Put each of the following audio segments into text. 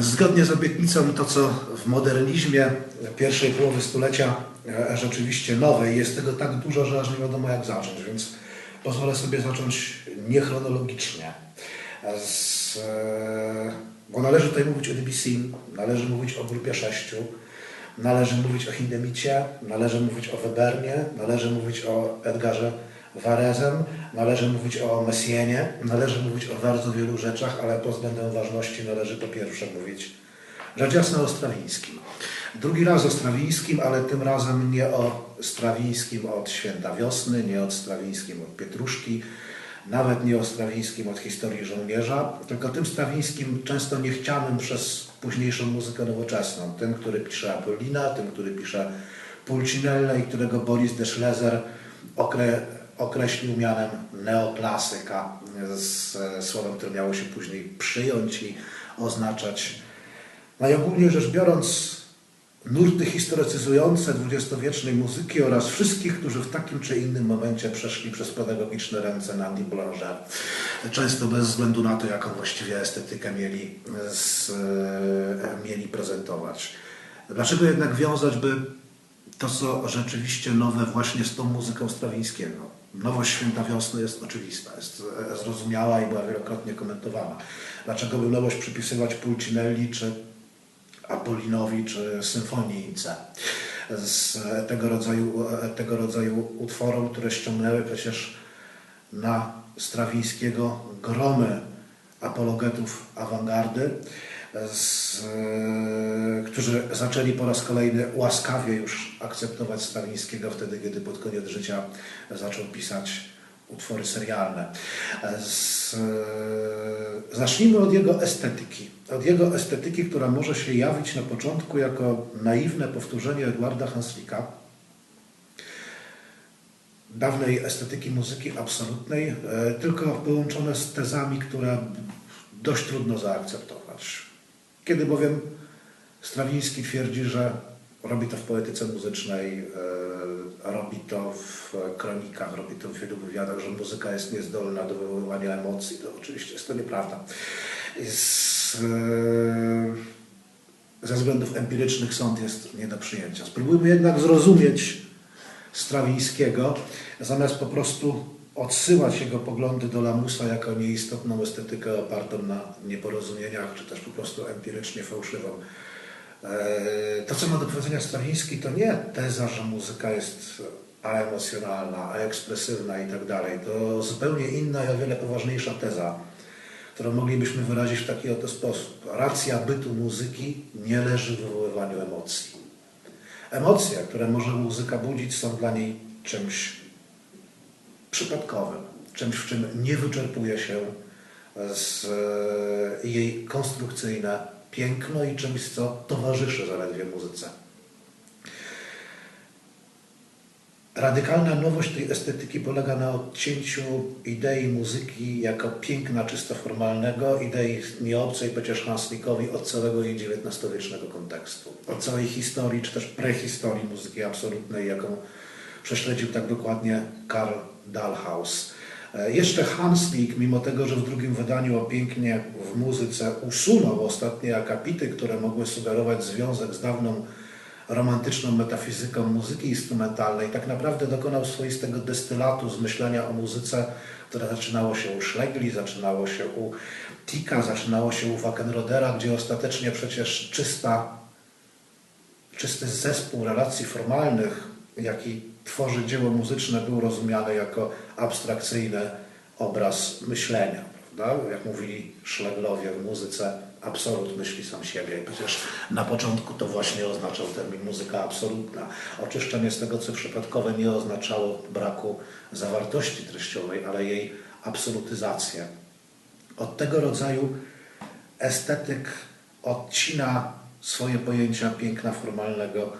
Zgodnie z obietnicą to, co w modernizmie pierwszej połowy stulecia e, rzeczywiście nowe jest tego tak dużo, że aż nie wiadomo jak zacząć, więc pozwolę sobie zacząć niechronologicznie. Z, e, bo należy tutaj mówić o DBC, należy mówić o grupie sześciu, należy mówić o Hindemicie, należy mówić o Webernie, należy mówić o Edgarze Warezem, należy mówić o Messienie, należy mówić o bardzo wielu rzeczach, ale pod względem ważności należy po pierwsze mówić rzecz jasna o Strawińskim. Drugi raz o Strawińskim, ale tym razem nie o Strawińskim od Święta Wiosny, nie o Strawińskim od Pietruszki, nawet nie o Strawińskim od historii żołnierza, tylko tym Strawińskim często niechcianym przez późniejszą muzykę nowoczesną. Tym, który pisze Apollina, tym, który pisze Pulcinella i którego Boris de Schlezer okre, określił mianem neoklasyka, z słowem, które miało się później przyjąć i oznaczać najogólniej rzecz biorąc nurty historycyzujące dwudziestowiecznej muzyki oraz wszystkich, którzy w takim czy innym momencie przeszli przez pedagogiczne ręce Andy Boulanger. Często bez względu na to, jaką właściwie estetykę mieli, z, e, mieli prezentować. Dlaczego jednak wiązać by to, co rzeczywiście nowe właśnie z tą muzyką Strawińskiego? Nowość Święta Wiosny jest oczywista, jest zrozumiała i była wielokrotnie komentowana. Dlaczego by nowość przypisywać Pulcinelli czy Apollinowi czy Symfonii. Z tego rodzaju, tego rodzaju utworom, które ściągnęły przecież na Strawińskiego gromy apologetów awangardy, z, którzy zaczęli po raz kolejny łaskawie już akceptować Strawińskiego wtedy, kiedy pod koniec życia zaczął pisać utwory serialne. Z, zacznijmy od jego estetyki. Od jego estetyki, która może się jawić na początku jako naiwne powtórzenie Edwarda Hanslika, dawnej estetyki muzyki absolutnej, e, tylko połączone z tezami, które dość trudno zaakceptować. Kiedy bowiem Strawiński twierdzi, że robi to w poetyce muzycznej, e, robi to w kronikach, robi to w wielu wywiadach, że muzyka jest niezdolna do wywoływania emocji. To oczywiście jest to nieprawda. Z, e, ze względów empirycznych sąd jest nie do przyjęcia. Spróbujmy jednak zrozumieć Strawińskiego, zamiast po prostu odsyłać jego poglądy do lamusa jako nieistotną estetykę opartą na nieporozumieniach, czy też po prostu empirycznie fałszywą. E, to, co ma do powiedzenia Strawiński, to nie teza, że muzyka jest aemocjonalna, aekspresywna i tak dalej. To zupełnie inna i o wiele poważniejsza teza, którą moglibyśmy wyrazić w taki oto sposób. Racja bytu muzyki nie leży w wywoływaniu emocji. Emocje, które może muzyka budzić, są dla niej czymś przypadkowym, czymś, w czym nie wyczerpuje się z jej konstrukcyjne piękno i czymś, co towarzyszy zaledwie muzyce. Radykalna nowość tej estetyki polega na odcięciu idei muzyki jako piękna czysto formalnego, idei nieobcej przecież Hanslikowi od całego jej XIX-wiecznego kontekstu, od całej historii, czy też prehistorii muzyki absolutnej, jaką prześledził tak dokładnie Karl Dahlhaus. E, jeszcze Hanslik, mimo tego, że w drugim wydaniu o pięknie w muzyce usunął ostatnie akapity, które mogły sugerować związek z dawną romantyczną metafizyką muzyki instrumentalnej, tak naprawdę dokonał swoistego destylatu z myślenia o muzyce, które zaczynało się u Schlegli, zaczynało się u Tika, zaczynało się u Wackenrodera, gdzie ostatecznie przecież czysta, czysty zespół relacji formalnych, jaki tworzy dzieło muzyczne, był rozumiany jako abstrakcyjny obraz myślenia. Prawda? Jak mówili Szleglowie w muzyce, absolut myśli sam siebie. I przecież na początku to właśnie oznaczał termin muzyka absolutna. Oczyszczenie z tego, co przypadkowe nie oznaczało braku zawartości treściowej, ale jej absolutyzację. Od tego rodzaju estetyk odcina swoje pojęcia piękna formalnego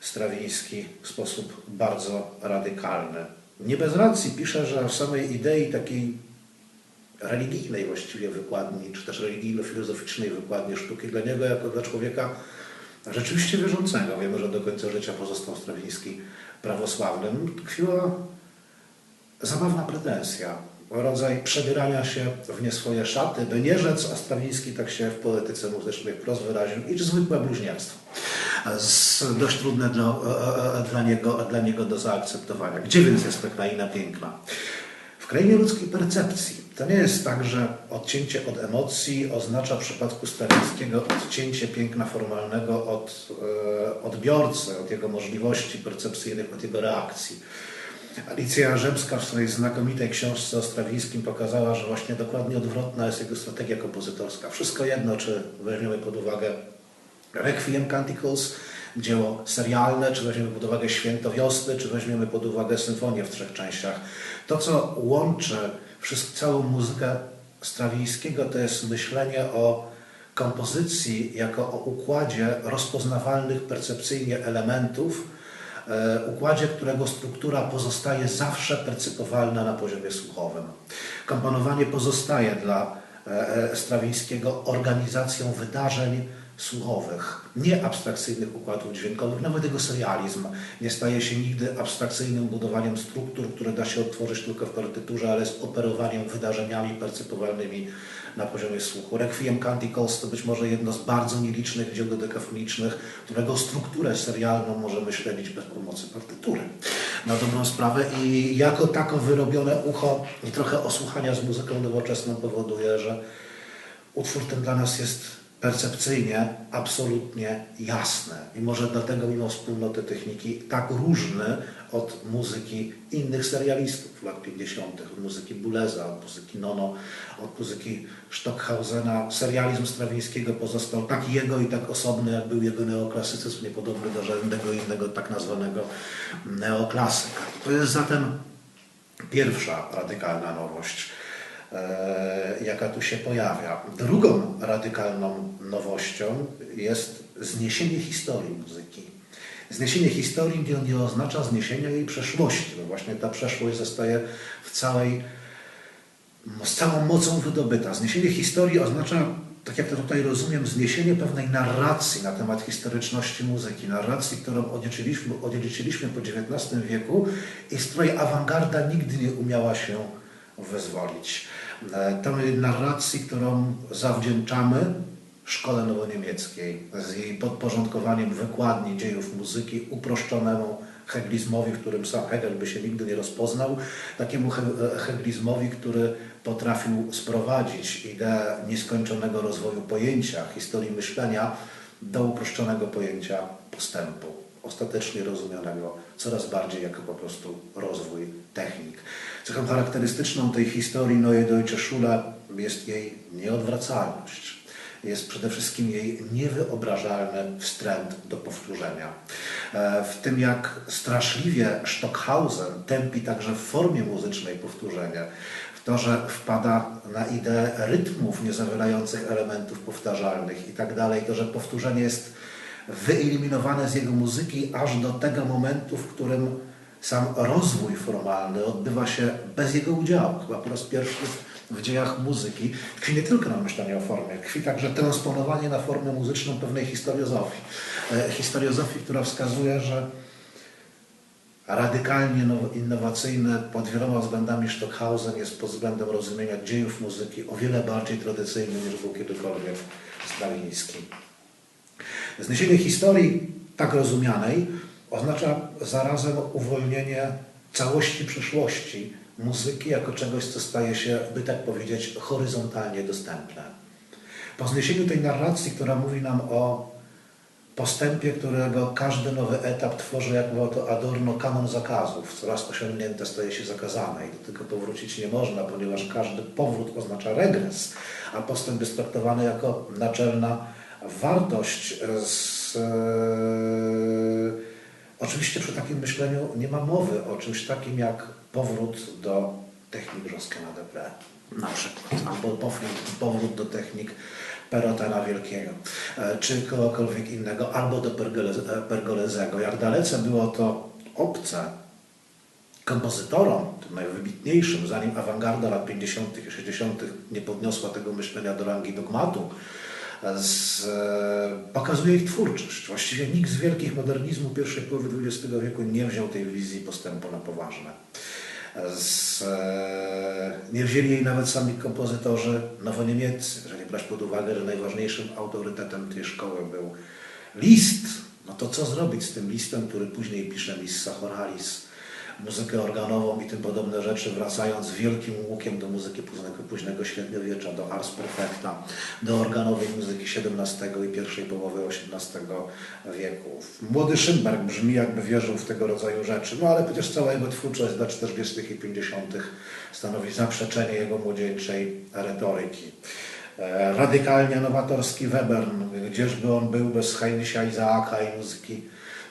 Strawiński w sposób bardzo radykalny. Nie bez racji pisze, że w samej idei takiej religijnej właściwie wykładni, czy też religijno-filozoficznej wykładni sztuki dla niego jako dla człowieka rzeczywiście wierzącego, wiemy, że do końca życia pozostał Strawiński prawosławnym, tkwiła zabawna pretensja. rodzaj przebierania się w nie swoje szaty, by nie rzec, a Strawiński tak się w poetyce muzycznej wprost wyraził, i zwykłe bluźnierstwo. Z, dość trudne dla, e, dla, niego, dla niego do zaakceptowania. Gdzie więc jest ta kraina piękna? W krainie ludzkiej percepcji. To nie jest tak, że odcięcie od emocji oznacza w przypadku Strawińskiego odcięcie piękna formalnego od e, odbiorcy, od jego możliwości percepcyjnych, od jego reakcji. Alicja Rzemska w swojej znakomitej książce o Strawińskim pokazała, że właśnie dokładnie odwrotna jest jego strategia kompozytorska. Wszystko jedno, czy weźmiemy pod uwagę Requiem Canticles, dzieło serialne, czy weźmiemy pod uwagę Święto Wiosny, czy weźmiemy pod uwagę symfonię w trzech częściach. To, co łączy całą muzykę Strawińskiego, to jest myślenie o kompozycji jako o układzie rozpoznawalnych percepcyjnie elementów, e, układzie, którego struktura pozostaje zawsze percypowalna na poziomie słuchowym. Komponowanie pozostaje dla e, e, Strawińskiego organizacją wydarzeń, słuchowych, nie abstrakcyjnych układów dźwiękowych. Nawet jego serializm nie staje się nigdy abstrakcyjnym budowaniem struktur, które da się odtworzyć tylko w partyturze, ale z operowaniem wydarzeniami percypowalnymi na poziomie słuchu. Requiem Canticles to być może jedno z bardzo nielicznych dzieł dodekafonicznych, którego strukturę serialną możemy śledzić bez pomocy partytury. Na dobrą sprawę i jako tako wyrobione ucho i trochę osłuchania z muzyką nowoczesną powoduje, że utwór ten dla nas jest percepcyjnie absolutnie jasne. I może dlatego mimo wspólnoty techniki tak różny od muzyki innych serialistów lat 50., od muzyki Buleza, od muzyki Nono, od muzyki Stockhausena. Serializm Strawińskiego pozostał tak jego i tak osobny, jak był jego neoklasycyzm, niepodobny do żadnego innego tak nazwanego neoklasyka. To jest zatem pierwsza radykalna nowość jaka tu się pojawia. Drugą radykalną nowością jest zniesienie historii muzyki. Zniesienie historii nie, nie oznacza zniesienia jej przeszłości, bo właśnie ta przeszłość zostaje w całej, z całą mocą wydobyta. Zniesienie historii oznacza, tak jak to tutaj rozumiem, zniesienie pewnej narracji na temat historyczności muzyki, narracji, którą odziedziczyliśmy, odziedziczyliśmy po XIX wieku i z której awangarda nigdy nie umiała się wyzwolić. E, tej narracji, którą zawdzięczamy szkole nowoniemieckiej, z jej podporządkowaniem wykładni dziejów muzyki uproszczonemu heglizmowi, w którym sam Hegel by się nigdy nie rozpoznał, takiemu e, heglizmowi, który potrafił sprowadzić ideę nieskończonego rozwoju pojęcia, historii myślenia do uproszczonego pojęcia postępu ostatecznie rozumianego coraz bardziej jako po prostu rozwój technik. Cechą charakterystyczną tej historii Neue Deutsche Schule jest jej nieodwracalność. Jest przede wszystkim jej niewyobrażalny wstręt do powtórzenia. E, w tym, jak straszliwie Stockhausen tępi także w formie muzycznej powtórzenie, to, że wpada na ideę rytmów niezawierających elementów powtarzalnych i tak dalej, to, że powtórzenie jest wyeliminowane z jego muzyki aż do tego momentu, w którym sam rozwój formalny odbywa się bez jego udziału. Chyba po raz pierwszy w dziejach muzyki tkwi nie tylko na myślenie o formie, tkwi także transponowanie na formę muzyczną pewnej historiozofii. E, historiozofii, która wskazuje, że radykalnie innowacyjny pod wieloma względami Stockhausen jest pod względem rozumienia dziejów muzyki o wiele bardziej tradycyjny niż był kiedykolwiek Strawiński. Zniesienie historii tak rozumianej oznacza zarazem uwolnienie całości przeszłości muzyki jako czegoś, co staje się, by tak powiedzieć, horyzontalnie dostępne. Po zniesieniu tej narracji, która mówi nam o postępie, którego każdy nowy etap tworzy, jak było to Adorno, kanon zakazów. Coraz osiągnięte staje się zakazane i do tego powrócić nie można, ponieważ każdy powrót oznacza regres, a postęp jest traktowany jako naczelna wartość z, e, oczywiście przy takim myśleniu nie ma mowy o czymś takim jak powrót do technik Josquina de na przykład, albo powrót, powrót do technik Perotena Wielkiego, e, czy kogokolwiek innego, albo do Pergolezego. Jak dalece było to obce kompozytorom, tym najwybitniejszym, zanim awangarda lat 50. i 60. nie podniosła tego myślenia do rangi dogmatu, z, e, pokazuje ich twórczość. Właściwie nikt z wielkich modernizmu pierwszej połowy XX wieku nie wziął tej wizji postępu na poważne. Z, e, Nie wzięli jej nawet sami kompozytorzy nowoniemieccy, jeżeli brać pod uwagę, że najważniejszym autorytetem tej szkoły był List. No to co zrobić z tym listem, który później pisze Missa Choralis, muzykę organową i tym podobne rzeczy, wracając wielkim łukiem do muzyki późnego, późnego średniowiecza, do ars perfecta, do organowej muzyki XVII i pierwszej połowy XVIII wieku. Młody Szymberg brzmi jakby wierzył w tego rodzaju rzeczy, no ale przecież cała jego twórczość lat 40. i 50. stanowi zaprzeczenie jego młodzieńczej retoryki. E, radykalnie nowatorski Webern, gdzieżby on był bez Heinricha Izaaka i muzyki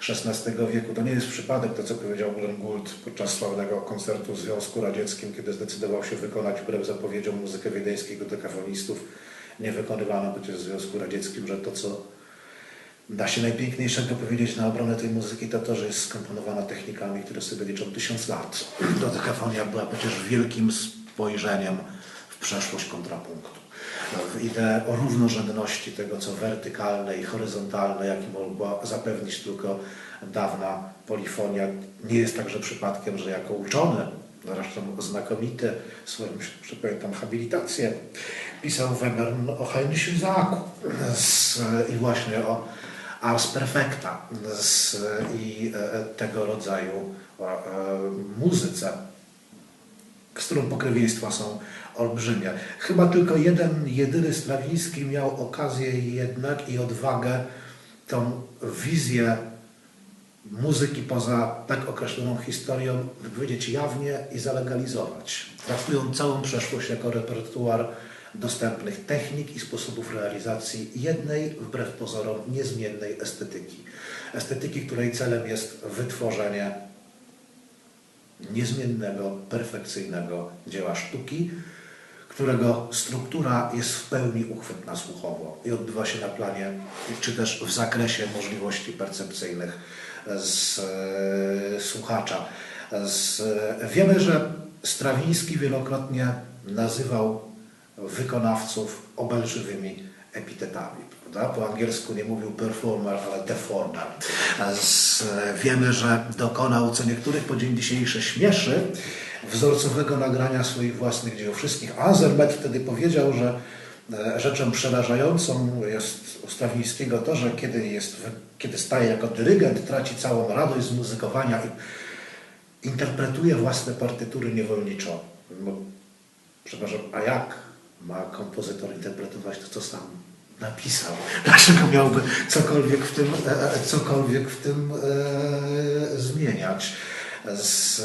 XVI wieku. To nie jest przypadek to, co powiedział Glenn Gould podczas sławnego koncertu w Związku Radzieckim, kiedy zdecydował się wykonać wbrew zapowiedziom muzykę wiedeńskiego dekafonistów. Nie wykonywano przecież w Związku Radzieckim, że to, co da się najpiękniejszego powiedzieć na obronę tej muzyki, to to, że jest skomponowana technikami, które sobie liczą tysiąc lat. To dekafonia była przecież wielkim spojrzeniem w przeszłość kontrapunktu ideę o równorzędności tego, co wertykalne i horyzontalne, jakie mogła zapewnić tylko dawna polifonia. Nie jest także przypadkiem, że jako uczony, zresztą znakomity, swoją, pamiętam, habilitację, pisał Weber o Heinrichu Izaaku i właśnie o Ars Perfecta z, i e, tego rodzaju e, muzyce, z którą pokrewieństwa są olbrzymie. Chyba tylko jeden, jedyny Strawiński miał okazję jednak i odwagę tą wizję muzyki poza tak określoną historią wypowiedzieć jawnie i zalegalizować, traktując całą przeszłość jako repertuar dostępnych technik i sposobów realizacji jednej, wbrew pozorom, niezmiennej estetyki. Estetyki, której celem jest wytworzenie niezmiennego, perfekcyjnego dzieła sztuki, którego struktura jest w pełni uchwytna słuchowo i odbywa się na planie, czy też w zakresie możliwości percepcyjnych z e, słuchacza. Z, wiemy, że Strawiński wielokrotnie nazywał wykonawców obelżywymi epitetami. Prawda? Po angielsku nie mówił performer, ale deformer. Wiemy, że dokonał, co niektórych po dzień dzisiejszy śmieszy, wzorcowego nagrania swoich własnych dzieł. Wszystkich. Anselmet wtedy powiedział, że e, rzeczą przerażającą jest u Strawińskiego to, że kiedy, jest, kiedy staje jako dyrygent, traci całą radość z muzykowania i interpretuje własne partytury niewolniczo. No, przepraszam, a jak ma kompozytor interpretować to, co sam napisał? Dlaczego miałby cokolwiek w tym, e, e, cokolwiek w tym e, zmieniać? Z,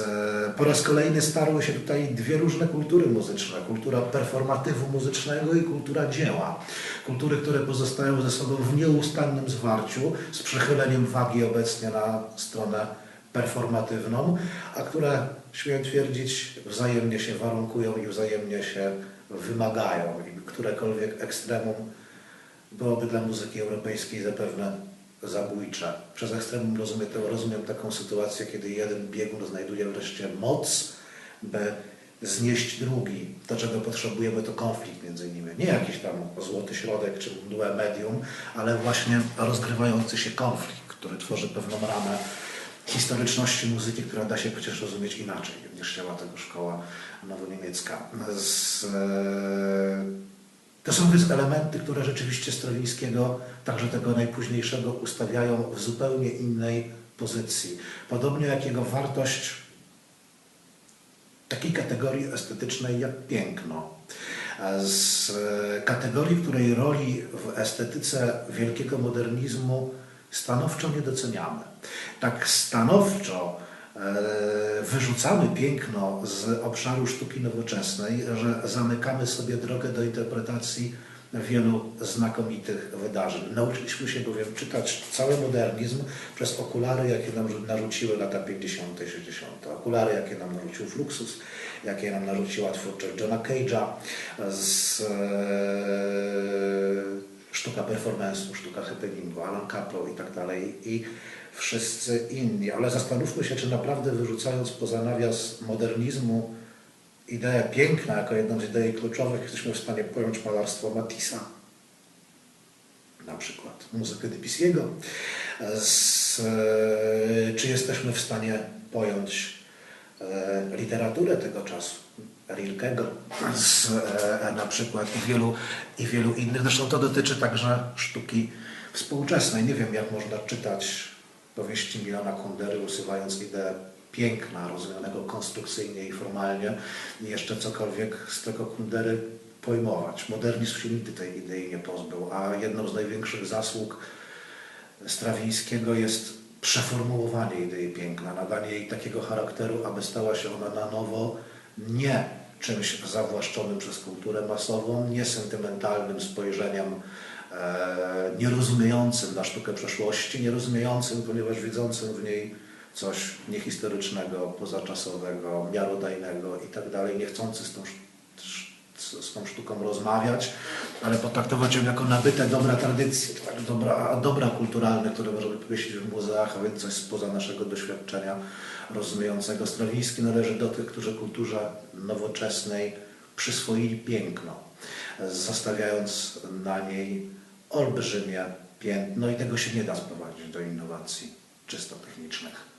po raz kolejny starły się tutaj dwie różne kultury muzyczne. Kultura performatywu muzycznego i kultura dzieła. Kultury, które pozostają ze sobą w nieustannym zwarciu, z przechyleniem wagi obecnie na stronę performatywną, a które, śmiem twierdzić, wzajemnie się warunkują i wzajemnie się wymagają. I którekolwiek ekstremum byłoby dla muzyki europejskiej zapewne zabójcze. Przez ekstremum rozumiem, rozumiem taką sytuację, kiedy jeden biegun znajduje wreszcie moc, by znieść drugi. To, czego potrzebujemy, to konflikt między nimi. Nie jakiś tam złoty środek czy mdłe medium, ale właśnie rozgrywający się konflikt, który tworzy pewną ramę historyczności muzyki, która da się przecież rozumieć inaczej niż chciała tego szkoła nowoniemiecka. Z, e, to są więc elementy, które rzeczywiście Strawińskiego, także tego najpóźniejszego, ustawiają w zupełnie innej pozycji. Podobnie jak jego wartość takiej kategorii estetycznej jak piękno. Z kategorii, której roli w estetyce wielkiego modernizmu stanowczo nie doceniamy. Tak stanowczo E, wyrzucamy piękno z obszaru sztuki nowoczesnej, że zamykamy sobie drogę do interpretacji wielu znakomitych wydarzeń. Nauczyliśmy się bowiem czytać cały modernizm przez okulary, jakie nam narzuciły lata 50. 60. Okulary, jakie nam narzucił Fluxus, jakie nam narzuciła twórczość Johna Cage'a z e, sztuka performance'u, sztuka happeningu, Alan Kaplow i tak dalej. I wszyscy inni. Ale zastanówmy się, czy naprawdę wyrzucając poza nawias modernizmu ideę piękna jako jedną z idei kluczowych, jesteśmy w stanie pojąć malarstwo Matissa, na przykład muzykę Debussy'ego, czy jesteśmy w stanie pojąć e, literaturę tego czasu, Rilkego z, e, na przykład i wielu, i wielu innych. Zresztą to dotyczy także sztuki współczesnej. Nie wiem, jak można czytać powieści Milana Kundery, usuwając ideę piękna, rozumianego konstrukcyjnie i formalnie i jeszcze cokolwiek z tego Kundery pojmować. Modernizm się nigdy tej idei nie pozbył, a jedną z największych zasług Strawińskiego jest przeformułowanie idei piękna, nadanie jej takiego charakteru, aby stała się ona na nowo nie czymś zawłaszczonym przez kulturę masową, nie sentymentalnym spojrzeniem e, nierozumiejącym na sztukę przeszłości, nierozumiejącym, ponieważ widzącym w niej coś niehistorycznego, pozaczasowego, miarodajnego i tak dalej, niechcący z tą, z tą sztuką rozmawiać, ale potraktować ją jako nabyte dobra tradycje, tak, dobra, dobra kulturalne, które możemy pomieścić w muzeach, a więc coś spoza naszego doświadczenia rozumiejącego. Strawiński należy do tych, którzy kulturze nowoczesnej przyswoili piękno, zostawiając na niej olbrzymie piętno i tego się nie da sprowadzić do innowacji czysto technicznych.